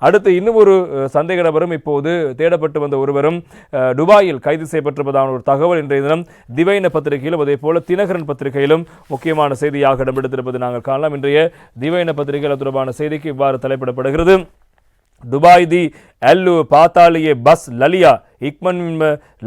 அடுத்து இன்னும் ஒரு சந்தேக நபரும் இப்போது தேடப்பட்டு வந்த ஒருவரும் துபாயில் கைது செய்யப்பட்டிருப்பதான ஒரு தகவல் இன்றைய தினம் திவைன பத்திரிகையிலும் அதே போல தினகரன் பத்திரிகையிலும் முக்கியமான செய்தியாக இடம்பெடுத்திருப்பது நாங்கள் காணலாம். இன்றைய திவைன பத்திரிகையில் தொடர்பான செய்திக்கு இவ்வாறு தலைப்பிடப்படுகிறது. துபாய் தி அல்லு பாத்தாலியே பஸ் லலியா இக்மன்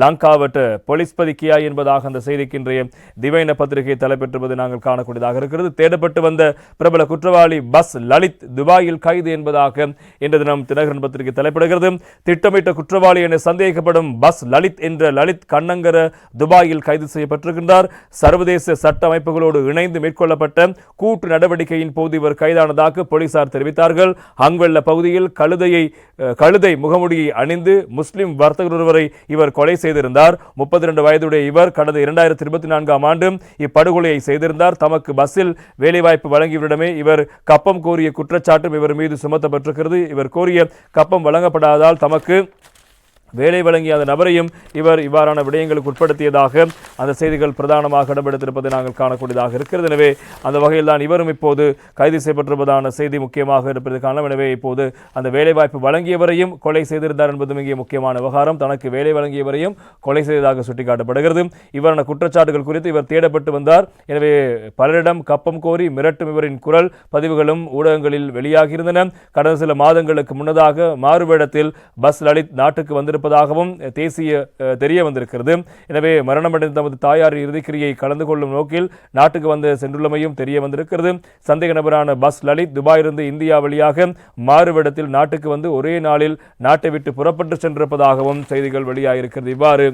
லங்காவட்ட போலீஸ் பதுக்கியா என்பதாக அந்த செய்திக்கு இன்றைய திவைன பத்திரிகை தலைப்பெற்றுவது நாங்கள் காணக்கூடியதாக இருக்கிறது. தேடப்பட்டு வந்த பிரபல குற்றவாளி பஸ் லலித் துபாயில் கைது என்பதாக இன்று தினம் தினகரன் பத்திரிகை தலைப்பிடுகிறது. திட்டமிட்ட குற்றவாளி என சந்தேகிக்கப்படும் பஸ் லலித் என்ற லலித் கண்ணங்கர துபாயில் கைது செய்யப்பட்டிருக்கின்றார். சர்வதேச சட்ட அமைப்புகளோடு இணைந்து மேற்கொள்ளப்பட்ட கூட்டு நடவடிக்கையின் போது இவர் கைதானதாக போலீசார் தெரிவித்தார்கள். அங்குள்ள பகுதியில் கழுதையை கழுதை முகமுடியை அணிந்து முஸ்லிம் வர்த்தகர் ஒருவரை இவர் கொலை செய்திருந்தார். முப்பத்தி ரெண்டு வயதுடைய இவர் கடந்த இரண்டாயிரத்தி இருபத்தி நான்காம் ஆண்டு இப்படுகொலையை செய்திருந்தார். தமக்கு பஸ்ஸில் வேலைவாய்ப்பு வழங்கியவரிடமே இவர் கப்பம் கோரிய குற்றச்சாட்டும் இவர் மீது சுமத்தப்பட்டிருக்கிறது. இவர் கோரிய கப்பம் வழங்கப்படாததால் தமக்கு வேலை வழங்கிய அந்த நபரையும் இவர் இவ்வாறான விடயங்களுக்கு உட்படுத்தியதாக அந்த செய்திகள் பிரதானமாக இடம்பெடுத்திருப்பதை நாங்கள் காணக்கூடியதாக இருக்கிறது. எனவே அந்த வகையில் தான் இவரும் இப்போது கைது செய்யப்பட்டிருப்பதான செய்தி முக்கியமாக இருப்பது காரணம் எனவே இப்போது அந்த வேலைவாய்ப்பு வழங்கியவரையும் கொலை செய்திருந்தார் என்பதும் இங்கே முக்கியமான விவகாரம். தனக்கு வேலை வழங்கியவரையும் கொலை செய்ததாக சுட்டிக்காட்டப்படுகிறது. இவரான குற்றச்சாட்டுகள் குறித்து இவர் தேடப்பட்டு வந்தார். எனவே பலரிடம் கப்பம் கோரி மிரட்டும் இவரின் குரல் பதிவுகளும் ஊடகங்களில் வெளியாகியிருந்தன. கடந்த சில மாதங்களுக்கு முன்னதாக மாறுவேடத்தில் பஸ் லலித் நாட்டுக்கு வந்திருப்பதாகவும் தேசிய தெரிய வந்திருக்கிறது. எனவே மரணமடைந்த தமது தாயார் இறுதிக்கிரியை கலந்து கொள்ளும் நோக்கில் நாட்டுக்கு வந்து சென்றுள்ளமையும் தெரிய வந்திருக்கிறது. சந்தேக நபரான பஸ் லலித் துபாயிலிருந்து இந்தியா வழியாக மாறுவிடத்தில் நாட்டுக்கு வந்து ஒரே நாளில் நாட்டை விட்டு புறப்பட்டு சென்றிருப்பதாகவும் செய்திகள் வெளியாகியிருக்கிறது இவ்வாறு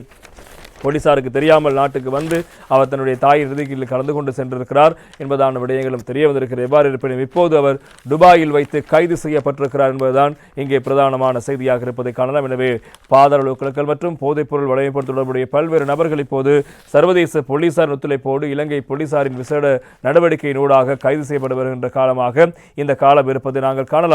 போலீசாருக்கு தெரியாமல் நாட்டுக்கு வந்து அவர் தன்னுடைய தாய் இறுதியில் கலந்து கொண்டு சென்றிருக்கிறார் என்பதான விடயங்களும் தெரிய வந்திருக்கிறது. எவ்வாறு இருப்பினும் இப்போது அவர் துபாயில் வைத்து கைது செய்யப்பட்டிருக்கிறார் என்பதுதான் இங்கே பிரதானமான செய்தியாக இருப்பதை காணலாம். எனவே பாதாள மற்றும் போதைப்பொருள் வழங்கப்பட தொடர்புடைய பல்வேறு நபர்கள் இப்போது சர்வதேச போலீசார் ஒத்துழைப்போடு இலங்கை போலீசாரின் விசேட நடவடிக்கையினூடாக கைது செய்யப்பட வருகின்ற காலமாக இந்த காலம் இருப்பதை நாங்கள் காணலாம்.